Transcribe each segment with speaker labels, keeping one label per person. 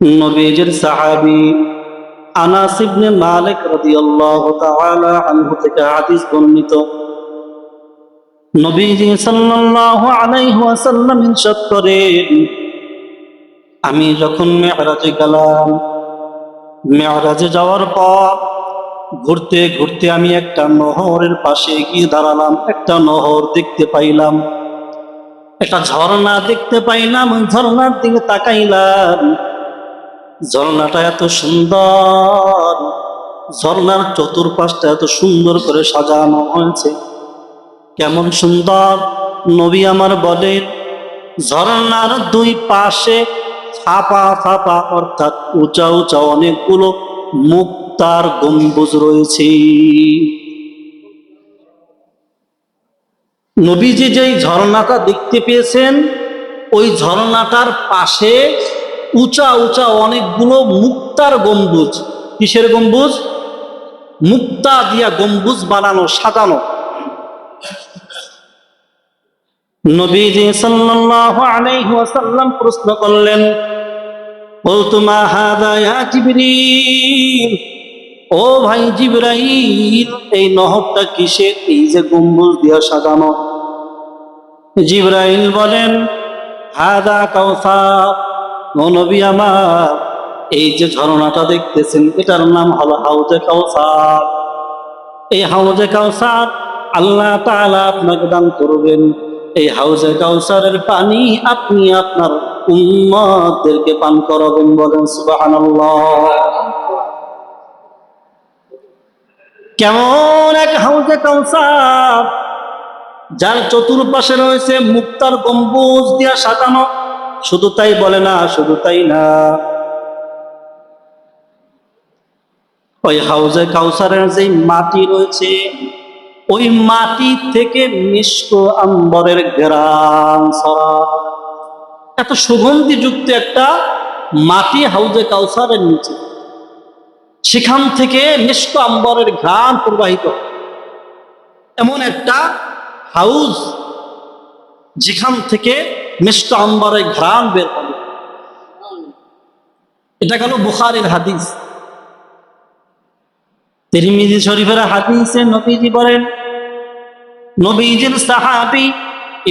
Speaker 1: নবীজির সাহাবী আনাস ইবনে মালিক রাদিয়াল্লাহু তাআলা আনহু থেকে হাদিস বর্ণিত। নবীজি সাল্লাল্লাহু আলাইহি ওয়াসাল্লাম ইরশাদ করেন, আমি যখন মেরাজে গেলাম মেরাজে যাওয়ার পর ঘুরতে ঘুরতে আমি একটা নহরের পাশে গিয়ে দাঁড়ালাম, একটা নহর দেখতে পাইলাম। একটা ঝর্ণা দেখতে পাইলাম ঝর্ণার দিকে তাকাইলাম। ঝর্ণাটা এত সুন্দর, ঝর্ণার চতুর্পাশটা এত সুন্দর করে সাজানো হয়েছে। কেমন সুন্দর, নবী আমার বলেন ঝর্ণার দুই পাশে ফাঁপা ফাঁপা অর্থাৎ উঁচা উঁচা অনেকগুলো মুক্তার গম্বুজ রয়েছে। নবীজি যেই ঝর্ণাটা দেখতে পেয়েছেন, ওই ঝর্ণাটার পাশে উঁচা উঁচা অনেকগুলো মুক্তার গম্বুজ। কিসের গম্বুজ? মুক্তা দিয়া গম্বুজ বানানো, সাজানো। নবীজি সাল্লাল্লাহু আলাইহি ওয়াসাল্লাম প্রশ্ন করলেন, বলতু মা হাদা ইয়া জিবরিল? ও ভাই জিবরাইল, এই নহরটা কিসের? এই যে গম্বুজ দিয়া সাজানো। জিবরাইল বলেন, হাদা কাউসার। নবী আমার, এই যে ঝর্ণাটা দেখতেছেন, এটার নাম হলো হাউজে কাউসার। এই হাউজে কাউসার আল্লাহ তাআলা আপনাকে দান করবেন। এই হাউজে কাউসারের পানি আপনি আপনার উম্মতদেরকে পান করাবেন বলেন সুবহানাল্লাহ। কেমন এক হাউজে কাউসার, যার চতুর্পাশে রয়েছে মুক্তার গম্বুজ দিয়া সাজানো শুধু তাই বলে না, শুধু তাই না। ওই হাউজে কাউসারের যে মাটি রয়েছে, ওই মাটি থেকে মিষ্ট আম্বরের গ্রাম এত সুগন্ধি যুক্ত একটা মাটি হাউজে কাউসারের নিচে। সেখান থেকে মিষ্ট আম্বরের ঘ্রাণ প্রবাহিত। এমন একটা হাউস যেখান থেকে মিষ্ট আম্বরের ঘ্রাণ বের হবে। এটা গেল বুখারের হাদিস। তিরমিজি শরীফের হাদিসে নবীজি বলেন, নবীজির সাহাবী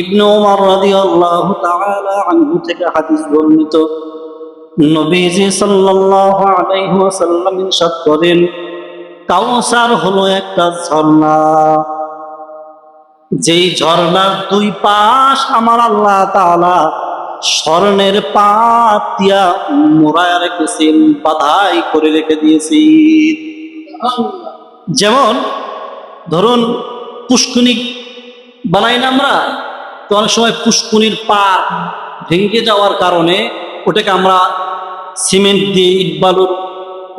Speaker 1: ইবনে ওমর রাদিয়াল্লাহু তাআলা আনহু থেকে হাদিস বর্ণিত। নবীজি সাল্লাল্লাহু আলাইহি ওয়াসাল্লাম ইরশাদ করেন, কাউসার হলো একটা ঝর্ণা। যেই ঝর্ণার দুই পাশ আমার আল্লাহ তাআলা স্বর্ণের পাত দিয়া রেখেছেন বাধাই করে রেখে দিয়েছি। যেমন ধরুন পুষ্কুনি বানাই না আমরা, তো অনেক সময় পুষ্কুনির পা ভেঙে যাওয়ার কারণে ওটাকে আমরা সিমেন্ট দিয়ে ইট বালুর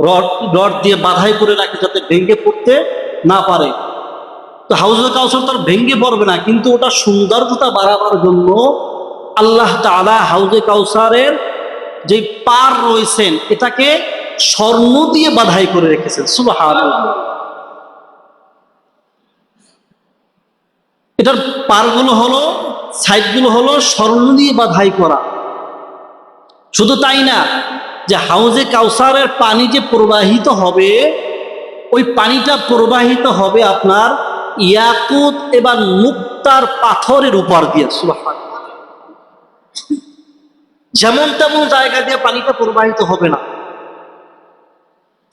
Speaker 1: রড রড দিয়ে বাধাই করে রাখি যাতে ভেঙে পড়তে না পারে। তো হাউজে কাউসার তো ভেঙে পড়বে না, কিন্তু ওটা সৌন্দর্যতা বাড়াবার জন্য আল্লাহ তাআলা হাউজে কাউসারের যে পার রয়েছেন, এটাকে স্বর্ণ দিয়ে বাধাই করে রেখেছেন। সুবহানাল্লাহ। এটার পারগুলো হলো, সাইডগুলো হলো স্বর্ণ দিয়ে বাধাই করা। শুধু তাই না, যে হাউজে কাউসারের পানি যে প্রবাহিত হবে, ওই পানিটা প্রবাহিত হবে আপনার ইয়াকুত এবং মুক্তার পাথরের উপর দিয়ে, সুবহানাল্লাহ। যেমন তেমন জায়গা দিয়ে পানিটা প্রবাহিত হবে না।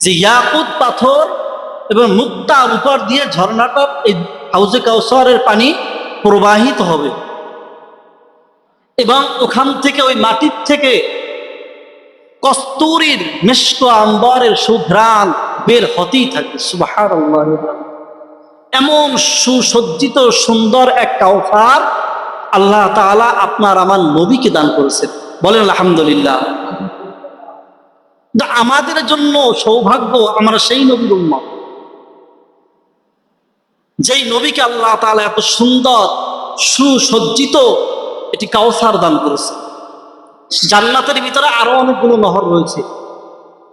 Speaker 1: যে ইয়াকুত পাথর এবং মুক্তার উপর দিয়ে ঝর্ণাটা এই হাউজে কাউসারের পানি প্রবাহিত হবে। এবং ওখান থেকে ওই মাটির থেকে কস্তুরীর মিষ্ট আম্বরের সুঘ্রাণ বের হতেই থাকবে সুবাহার এমন সুসজ্জিত, সুন্দর এক কাউসার আল্লাহ তাআলা আপনার আমার নবীকে দান করেছেন। বলেন, আলহামদুলিল্লাহ। আমাদের জন্য সৌভাগ্য আমরা সেই নবীর উম্মত। যেই নবীকে আল্লাহ তাআলা এত সুন্দর, সুসজ্জিত এটি কাউসার দান করেছে। জান্নাতের ভিতরে আরও অনেকগুলো নহর রয়েছে।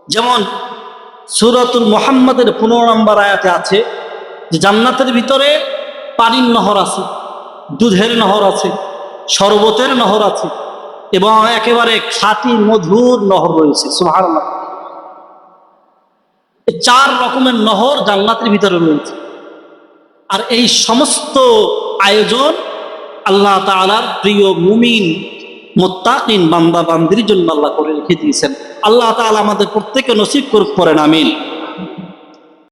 Speaker 1: যেমন সুরাতুল মোহাম্মদের পনেরো নম্বর আয়াতে আছে যে জান্নাতের ভিতরে পানির নহর আছে, দুধের নহর আছে, শরবতের নহর আছে, এবং একেবারে খাঁটি মধুর নহর রয়েছে এই চার রকমের নহর জান্নাতের ভিতরে রয়েছে। আর এই সমস্ত আয়োজন আল্লাহ তাআলার প্রিয় মুমিন, মোত্তাকিন বান্দা বান্দির জন্য আল্লাহ করে রেখে দিয়েছেন। আল্লাহ তাআলা আমাদের প্রত্যেকে নসিব করুক করেন আমিন।